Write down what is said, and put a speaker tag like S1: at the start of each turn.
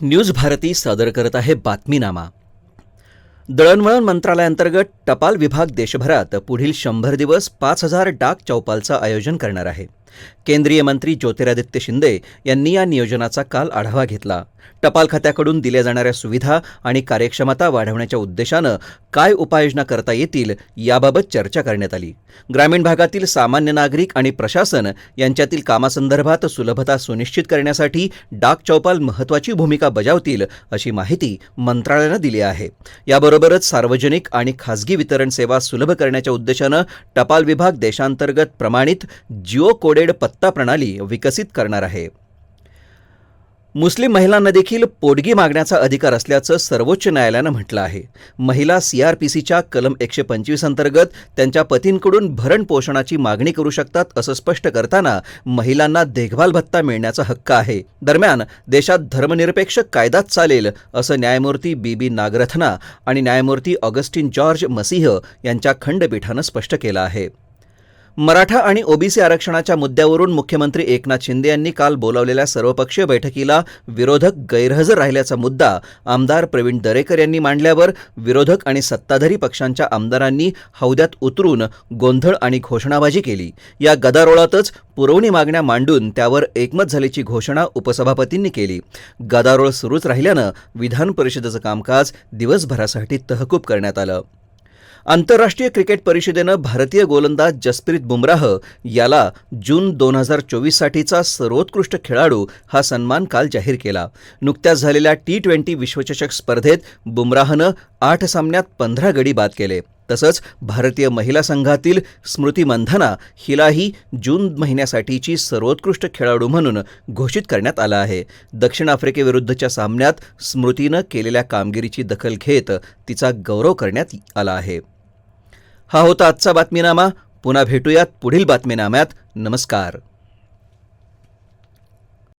S1: News Bharti सादर करत आहे बातमीनामा. दळणवळण मंत्रालयाअंतर्गत टपाल विभाग देशभरात पुढील शंभर दिवस पाच हजार डाक चौपालचं आयोजन करणार आहे. केंद्रीय मंत्री ज्योतिरादित्य शिंदे यांनी या नियोजनाचा काल आढावा घेतला. टपाल खात्याकडून दिल्या जाणाऱ्या सुविधा आणि कार्यक्षमता वाढवण्याच्या उद्देशानं काय उपाययोजना करता येतील याबाबत चर्चा करण्यात आली. ग्रामीण भागातील सामान्य नागरिक आणि प्रशासन यांच्यातील कामासंदर्भात सुलभता सुनिश्चित करण्यासाठी डाक चौपाल महत्त्वाची भूमिका बजावतील अशी माहिती मंत्रालयानं दिली आहे. याबरोबरच सार्वजनिक आणि खासगी वितरण सेवा सुलभ करण्याच्या उद्देशानं टपाल विभाग देशांतर्गत प्रमाणित जिओ कोडे कोडेड पत्ता प्रणाली विकसित करणार आहे. मुस्लिम महिलांना देखील पोटगी मागण्याचा अधिकार असल्याचं सर्वोच्च न्यायालयानं म्हटलं आहे. महिला सीआरपीसीच्या कलम एकशे पंचवीस अंतर्गत त्यांच्या पतींकडून भरण पोषणाची मागणी करू शकतात असं स्पष्ट करताना महिलांना देखभाल भत्ता मिळण्याचा हक्क आहे. दरम्यान देशात धर्मनिरपेक्ष कायदाच चालेल असं न्यायमूर्ती बी बी नागरथना आणि न्यायमूर्ती ऑगस्टिन जॉर्ज मसीह यांच्या खंडपीठानं स्पष्ट केलं आहे. मराठा आणि ओबीसी आरक्षणाच्या मुद्द्यावरून मुख्यमंत्री एकनाथ शिंदे यांनी काल बोलावलेल्या सर्वपक्षीय बैठकीला विरोधक गैरहजर राहिल्याचा मुद्दा आमदार प्रवीण दरेकर यांनी मांडल्यावर विरोधक आणि सत्ताधारी पक्षांच्या आमदारांनी हौद्यात उतरून गोंधळ आणि घोषणाबाजी केली. या गदारोळातच पुरवणी मागण्या मांडून त्यावर एकमत झाल्याची घोषणा उपसभापतींनी केली. गदारोळ सुरूच राहिल्यानं विधान परिषदेचं कामकाज दिवसभरासाठी तहकूब करण्यात आलं. आंतरराष्ट्रीय क्रिकेट परिषदेनं भारतीय गोलंदाज जसप्रीत बुमराह याला जून दोन हजार चोवीससाठीचा सर्वोत्कृष्ट खेळाडू हा सन्मान काल जाहीर केला. नुकत्याच झालेल्या टी ट्वेंटी विश्वचषक स्पर्धेत बुमराहनं आठ सामन्यात पंधरा गडी बाद केले. तसंच भारतीय महिला संघातील स्मृती मंधना हिलाही जून महिन्यासाठीची सर्वोत्कृष्ट खेळाडू म्हणून घोषित करण्यात आलं आहे. दक्षिण आफ्रिकेविरुद्धच्या सामन्यात स्मृतीनं केलेल्या कामगिरीची दखल घेत तिचा गौरव करण्यात आला आहे. हा होता आजचा बातमीनामा. पुन्हा भेटूयात पुढील बातमीनाम्यात. नमस्कार.